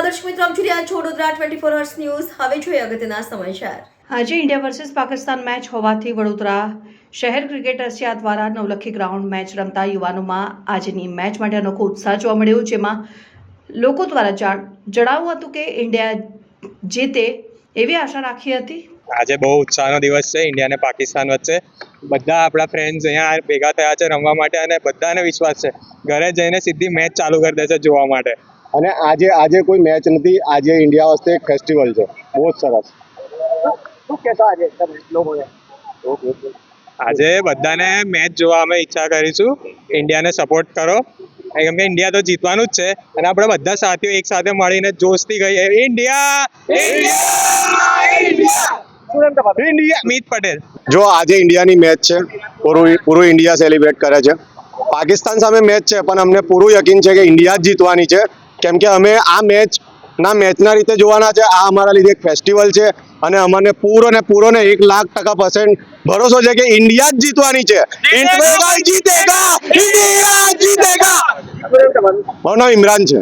Vadodara twenty four hours news હવે જોઈએ અગત્યના સમાચાર. આજે ઇન્ડિયા વર્સેસ પાકિસ્તાન મેચ હોવાથી વડોદરા શહેર ક્રિકેટ રશિયા દ્વારા નવલખી ગ્રાઉન્ડ મેચ રમતા યુવાનોમાં આજની મેચ માટે અનોખો ઉત્સાહ જોવા મળ્યો જેમાં લોકો દ્વારા જણાવ્યું હતું કે ઇન્ડિયા જીતે એવી આશા રાખી હતી. આજે બહુ ઉત્સાહનો દિવસ છે ઇન્ડિયા અને પાકિસ્તાન વચ્ચે. બધા આપણા ફ્રેન્ડ્સ અહીંયા ભેગા થયા છે રમવા માટે અને બધાને વિશ્વાસ છે. ઘરે જઈને સીધી મેચ ચાલુ કરી દેશે જોવા માટે. અને આજે આજે કોઈ મેચ નથી. આજે ઇન્ડિયા વસ્તે એક ફેસ્ટિવલ છે. બહુ જ સરસ. આજે બધાને મેચ જોવા અમે ઈચ્છા કરીશું. ઇન્ડિયાને સપોર્ટ કરો. કેમ કે ઇન્ડિયા તો જીતવાનું જ છે. અને આપણે બધા સાથીઓ એક સાથે મળીને જોશથી કહીએ ઇન્ડિયા ઇન્ડિયા મિત પટેલ જો આજે ઇન્ડિયાની મેચ છે પૂરું પૂરું ઇન્ડિયા સેલિબ્રેટ કરે છે. પાકિસ્તાન સામે મેચ છે પણ અમને પૂરું યકીન છે કે ઇન્ડિયા જ જીતવાની છે. કેમ કે અમે આ મેચ ના મેચના રીતે જોવાના છે. આ અમારા લીધે એક ફેસ્ટિવલ છે અને અમને પૂરો ને પૂરો ને એક લાખ ટકા પર્સન્ટ ભરોસો છે કે ઇન્ડિયા જ જીતવાની છે. ઇન્ડિયા જીતેગા ઇન્ડિયા જીતેગા. મારું નામ ઇમરાન છે.